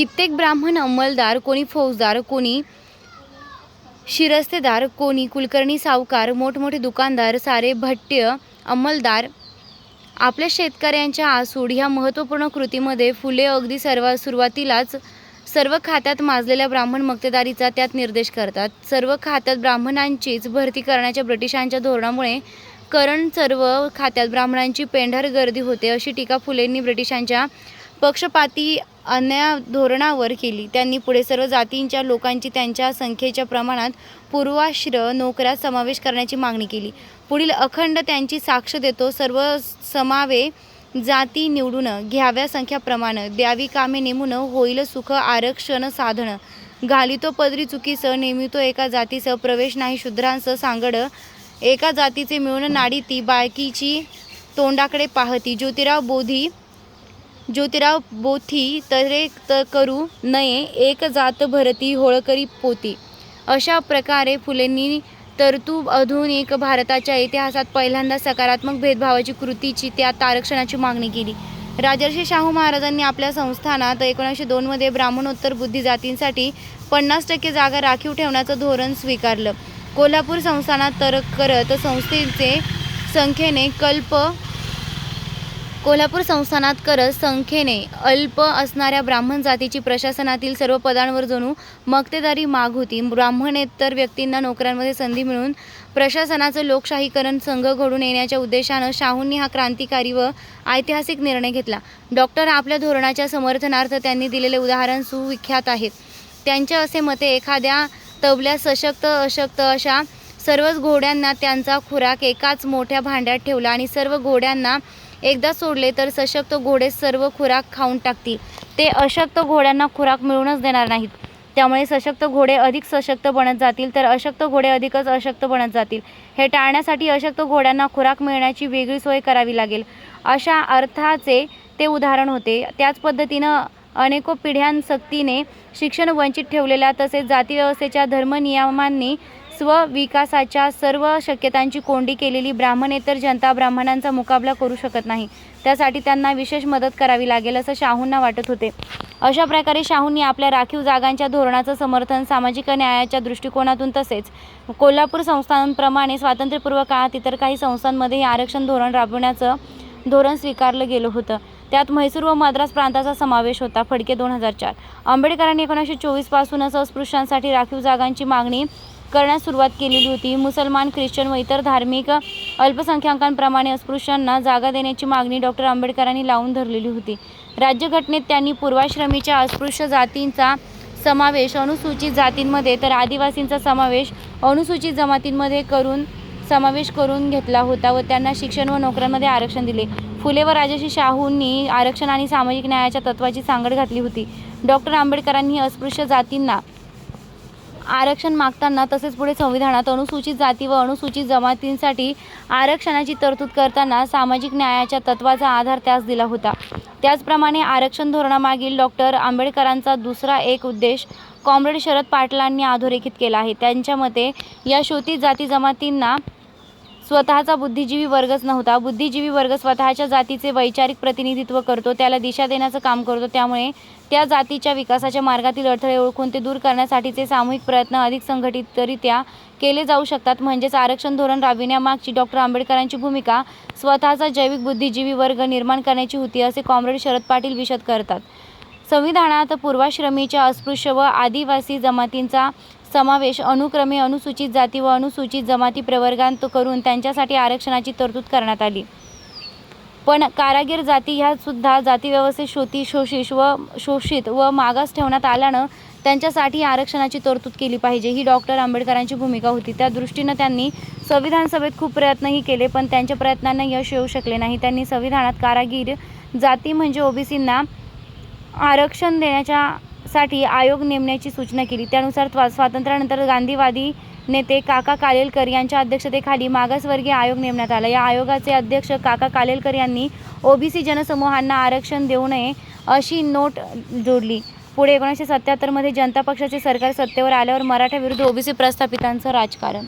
कित्येक ब्राह्मण अंमलदार कोणी फौजदार कोणी शिरस्तेदार कोणी कुलकर्णी सावकार मोठमोठे दुकानदार सारे भट्ट्य अंमलदार. आपल्या शेतकऱ्यांच्या आसूड ह्या महत्त्वपूर्ण कृतीमध्ये फुले अगदी सर्व सुरुवातीलाच सर्व खात्यात माजलेल्या ब्राह्मण मक्तेदारीचा त्यात निर्देश करतात. सर्व खात्यात ब्राह्मणांचीच भरती करण्याच्या ब्रिटिशांच्या धोरणामुळे करण सर्व खात्यात ब्राह्मणांची पेंढार गर्दी होते अशी टीका फुलेंनी ब्रिटिशांच्या पक्षपाती अन्या धोरणावर केली. त्यांनी पुढे सर्व जातींच्या लोकांची त्यांच्या संख्येच्या प्रमाणात पूर्वाश्र नोकऱ्यात समावेश करण्याची मागणी केली. पुढील अखंड त्यांची साक्ष देतो. सर्व समावे जाती निवडून घ्याव्या संख्याप्रमाणे द्यावी कामे नेमून होईल सुख आरक्षण साधणं घालितो पदरी चुकीसह नेमितो एका जातीसह प्रवेश नाही शूद्रांसह सांगड. एका जातीचे मिळून नाडी ती बायकीची तोंडाकडे पाहती. ज्योतिराव बोधी ज्योतिराव बोथी तरे त करू नये एक जात भरती होळकरी पोती. अशा प्रकारे फुलेंनी तरतूब आधुनिक भारताच्या इतिहासात पहिल्यांदा सकारात्मक भेदभावाची कृतीची त्यात आरक्षणाची मागणी केली. राजर्षी शाहू महाराजांनी आपल्या संस्थानात एकोणीसशे दोनमध्ये ब्राह्मणोत्तर बुद्धी जातींसाठी पन्नास टक्के जागा राखीव ठेवण्याचं धोरण स्वीकारलं. कोल्हापूर संस्थानात तर करत संस्थेचे संख्येने कल्प कोल्हापूर संस्थानात करत संख्येने अल्प असणाऱ्या ब्राह्मण जातीची प्रशासनातील सर्व पदांवर जणू मक्तेदारी माग होती. ब्राह्मणेतर व्यक्तींना नोकऱ्यांमध्ये संधी मिळून प्रशासनाचं लोकशाहीकरण संघ घडून येण्याच्या उद्देशानं शाहूंनी हा क्रांतिकारी व ऐतिहासिक निर्णय घेतला. डॉक्टर आपल्या धोरणाच्या समर्थनार्थ त्यांनी दिलेले उदाहरण सुविख्यात आहेत. त्यांच्या असे मते एखाद्या तबल्या सशक्त अशक्त अशा सर्वच घोड्यांना त्यांचा खुराक एकाच मोठ्या भांड्यात ठेवला आणि सर्व घोड्यांना एकदा सोडले तर सशक्त घोडे सर्व खुराक खाऊन टाकतील. ते अशक्त घोड्यांना खुराक मिळूनच देणार नाहीत. त्यामुळे सशक्त घोडे अधिक सशक्त बनत जातील तर अशक्त घोडे अधिकच अशक्त बनत जातील. हे टाळण्यासाठी अशक्त घोड्यांना खुराक मिळण्याची वेगळी सोय करावी लागेल. अशा अर्थाचे ते उदाहरण होते. त्याच पद्धतीनं अनेको पिढ्यांसक्तीने शिक्षण वंचित ठेवलेल्या तसेच जातीव्यवस्थेच्या धर्मनियमांनी स्वविकासाच्या सर्व शक्यतांची कोंडी केलेली ब्राह्मणेतर जनता ब्राह्मणांचा मुकाबला करू शकत नाही. त्यासाठी त्यांना विशेष मदत करावी लागेल असं शाहूंना वाटत होते. अशा प्रकारे शाहूंनी आपल्या राखीव जागांच्या धोरणाचं समर्थन सामाजिक न्यायाच्या दृष्टिकोनातून तसेच कोल्हापूर संस्थांप्रमाणे स्वातंत्र्यपूर्व काळात इतर काही संस्थांमध्ये हे आरक्षण धोरण राबविण्याचं धोरण स्वीकारलं गेलं होतं. त्यात म्हैसूर व मद्रास प्रांताचा समावेश होता फडके दोन हजार चार. आंबेडकरांनी एकोणीसशे चोवीसपासूनच अस्पृश्यांसाठी राखीव जागांची मागणी करण्यास सुरुवात केलेली होती. मुसलमान ख्रिश्चन व इतर धार्मिक अल्पसंख्याकांप्रमाणे अस्पृश्यांना जागा देण्याची मागणी डॉक्टर आंबेडकरांनी लावून धरलेली होती. राज्यघटनेत त्यांनी पूर्वाश्रमीच्या अस्पृश्य जातींचा समावेश अनुसूचित जातींमध्ये तर आदिवासींचा समावेश अनुसूचित जमातींमध्ये करून समावेश करून घेतला होता व त्यांना शिक्षण व नोकऱ्यांमध्ये आरक्षण दिले. फुले व राजर्षी शाहूंनी आरक्षण आणि सामाजिक न्यायाच्या तत्वाची सांगड घातली होती. डॉक्टर आंबेडकरांनी अस्पृश्य जातींना आरक्षण मागताना तसेच पुढे संविधानात अनुसूचित जाती व अनुसूचित जमातींसाठी आरक्षणाची तरतूद करताना सामाजिक न्यायाच्या तत्वाचा आधार त्यास दिला होता. त्याचप्रमाणे आरक्षण धोरणामागील डॉक्टर आंबेडकरांचा दुसरा एक उद्देश कॉम्रेड शरद पाटलांनी अधोरेखित केला आहे. त्यांच्या मते या शोषित जाती जमातींना स्वतःचा बुद्धिजीवी वर्गच नव्हता. बुद्धिजीवी वर्ग स्वतःच्या जातीचे वैचारिक प्रतिनिधित्व करतो त्याला दिशा देण्याचं काम करतो. त्यामुळे त्या जातीच्या विकासाच्या मार्गातील अडथळे ओळखून ते दूर करण्यासाठीचे सामूहिक प्रयत्न अधिक संघटितरित्या केले जाऊ शकतात. म्हणजेच आरक्षण धोरण राबविण्यामागची डॉक्टर आंबेडकरांची भूमिका स्वतःचा जैविक बुद्धिजीवी वर्ग निर्माण करण्याची होती असे कॉम्रेड शरद पाटील विशद करतात. संविधानात पूर्वाश्रमीच्या अस्पृश्य व आदिवासी जमातींचा समावेश अनुक्रमे अनुसूचित जाती व अनुसूचित जमाती प्रवर्गांत करून त्यांच्यासाठी आरक्षणाची तरतूद करण्यात आली. पण कारागीर जाती ह्या सुद्धा जातीव्यवस्थेत शोती शोषित व शोषित व मागास ठेवण्यात आल्यानं त्यांच्यासाठी आरक्षणाची तरतूद केली पाहिजे. ही डॉक्टर आंबेडकरांची भूमिका होती. त्या दृष्टीनं त्यांनी संविधान सभेत खूप प्रयत्नही केले पण त्यांच्या प्रयत्नांना यश येऊ शकले नाही. त्यांनी संविधानात कारागीर जाती म्हणजे ओबीसींना आरक्षण देण्याच्या साठी आयोग नेमण्याची सूचना केली. त्यानुसार स्वातंत्र्यानंतर गांधीवादी नेते काका कालेलकर यांच्या अध्यक्षतेखाली मागासवर्गीय आयोग नेमण्यात आला. या आयोगाचे अध्यक्ष काका कालेलकर यांनी ओबीसी जनसमूहांना आरक्षण देऊ नये अशी नोट जोडली. पुढे एकोणीसशे सत्याहत्तरमध्ये जनता पक्षाचे सरकार सत्तेवर आल्यावर मराठा विरुद्ध ओबीसी प्रस्थापितांचं राजकारण.